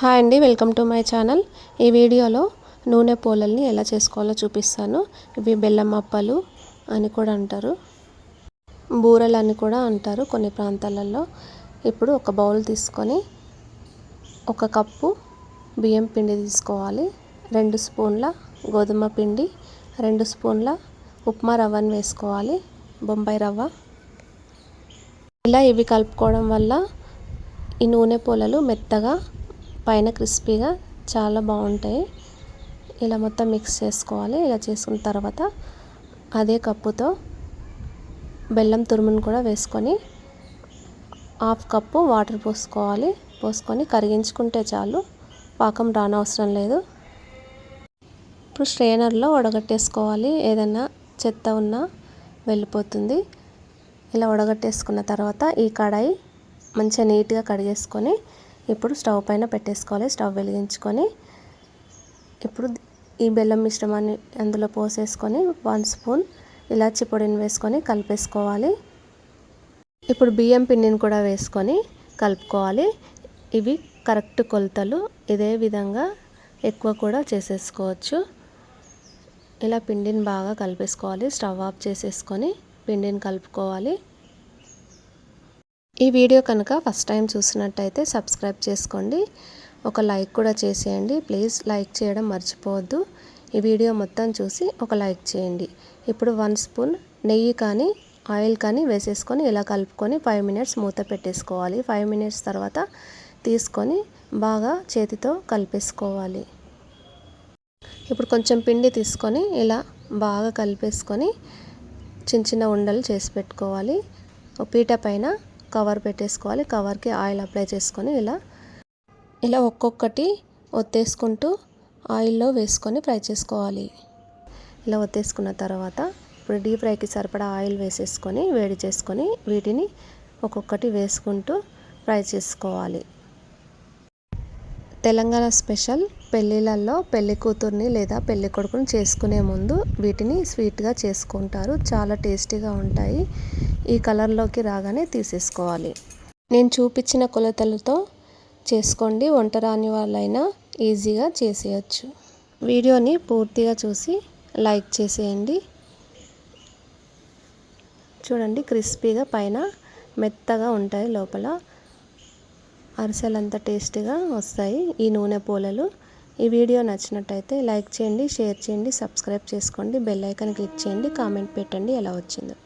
Hi అండి welcome to my channel. ఈ వీడియోలో నూనె పూలల్ని ఎలా చేసుకోవాలో చూపిస్తాను. ఇవి బెల్లం అప్పలు అని కూడా అంటారు. బూరెలు అని కూడా అంటారు కొన్ని ప్రాంతాలలో. ఇప్పుడు ఒక బౌల్ తీసుకొని ఒక కప్పు బియ్యం పిండి తీసుకోవాలి. రెండు స్పూన్ల గోధుమ పిండి రెండు స్పూన్ల ఉప్మా రవ్వని వేసుకోవాలి. బొంబాయి రవ్వ. ఇలా ఇవి కలుపుకోవడం వల్ల ఈ నూనె పూలలు మెత్తగా పైన క్రిస్పీగా చాలా బాగుంటాయి. ఇలా మొత్తం మిక్స్ చేసుకోవాలి. ఇలా చేసుకున్న తర్వాత అదే కప్పుతో బెల్లం తురుమును కూడా వేసుకొని హాఫ్ కప్పు వాటర్ పోసుకోవాలి. పోసుకొని కరిగించుకుంటే చాలు. పాకం రానవసరం లేదు. ఇప్పుడు స్ట్రైనర్లో వడగట్టేసుకోవాలి. ఏదైనా చెత్త ఉన్నా వెళ్ళిపోతుంది. ఇలా వడగట్టేసుకున్న తర్వాత ఈ కడాయి మంచిగా నీట్గా కడిగేసుకొని ఇప్పుడు స్టవ్ పైన పెట్టేసుకోవాలి. స్టవ్ వెలిగించుకొని ఇప్పుడు ఈ బెల్లం మిశ్రమాన్ని అందులో పోసేసుకొని వన్ స్పూన్ ఇలాచి పొడిని వేసుకొని కలిపేసుకోవాలి. ఇప్పుడు బియ్యం పిండిని కూడా వేసుకొని కలుపుకోవాలి. ఇవి కరెక్ట్ కొలతలు. ఇదే విధంగా ఎక్కువ కూడా చేసేసుకోవచ్చు. ఇలా పిండిని బాగా కలిపేసుకోవాలి. స్టవ్ ఆఫ్ చేసేసుకొని పిండిని కలుపుకోవాలి. ఈ వీడియో కనుక ఫస్ట్ టైం చూసినట్టయితే సబ్స్క్రైబ్ చేసుకోండి. ఒక లైక్ కూడా చేసేయండి. ప్లీజ్ లైక్ చేయడం మర్చిపోవద్దు. ఈ వీడియో మొత్తం చూసి ఒక లైక్ చేయండి. ఇప్పుడు వన్ స్పూన్ నెయ్యి కానీ ఆయిల్ కానీ వేసేసుకొని ఇలా కలుపుకొని ఫైవ్ మినిట్స్ మూత పెట్టేసుకోవాలి. ఫైవ్ మినిట్స్ తర్వాత తీసుకొని బాగా చేతితో కలిపేసుకోవాలి. ఇప్పుడు కొంచెం పిండి తీసుకొని ఇలా బాగా కలిపేసుకొని చిన్న చిన్న ఉండలు చేసి పెట్టుకోవాలి. పీట పైన కవర్ పెట్టేసుకోవాలి. కవర్కి ఆయిల్ అప్లై చేసుకొని ఇలా ఇలా ఒక్కొక్కటి ఒత్తేసుకుంటూ ఆయిల్లో వేసుకొని ఫ్రై చేసుకోవాలి. ఇలా ఒత్తేసుకున్న తర్వాత ఇప్పుడు డీప్ ఫ్రైకి సరిపడా ఆయిల్ వేసేసుకొని వేడి చేసుకొని వీటిని ఒక్కొక్కటి వేసుకుంటూ ఫ్రై చేసుకోవాలి. తెలంగాణ స్పెషల్ పెళ్ళిళ్ళల్లో పెళ్ళి కూతుర్ని లేదా పెళ్ళి కొడుకుని చేసుకునే ముందు వీటిని స్వీట్గా చేసుకుంటారు. చాలా టేస్టీగా ఉంటాయి. ఈ కలర్లోకి రాగానే తీసేసుకోవాలి. నేను చూపించిన కొలతలతో చేసుకోండి. వంట రాని వాళ్ళైనా ఈజీగా చేసేయచ్చు. వీడియోని పూర్తిగా చూసి లైక్ చేసేయండి. చూడండి క్రిస్పీగా పైన మెత్తగా ఉంటాయి లోపల. అరిసెలంత అంత టేస్టీగా వస్తాయి ఈ నూనె పూలలు. ఈ వీడియో నచ్చినట్టయితే లైక్ చేయండి షేర్ చేయండి సబ్స్క్రైబ్ చేసుకోండి బెల్ ఐకాన్ క్లిక్ చేయండి కామెంట్ పెట్టండి ఎలా వచ్చిందో.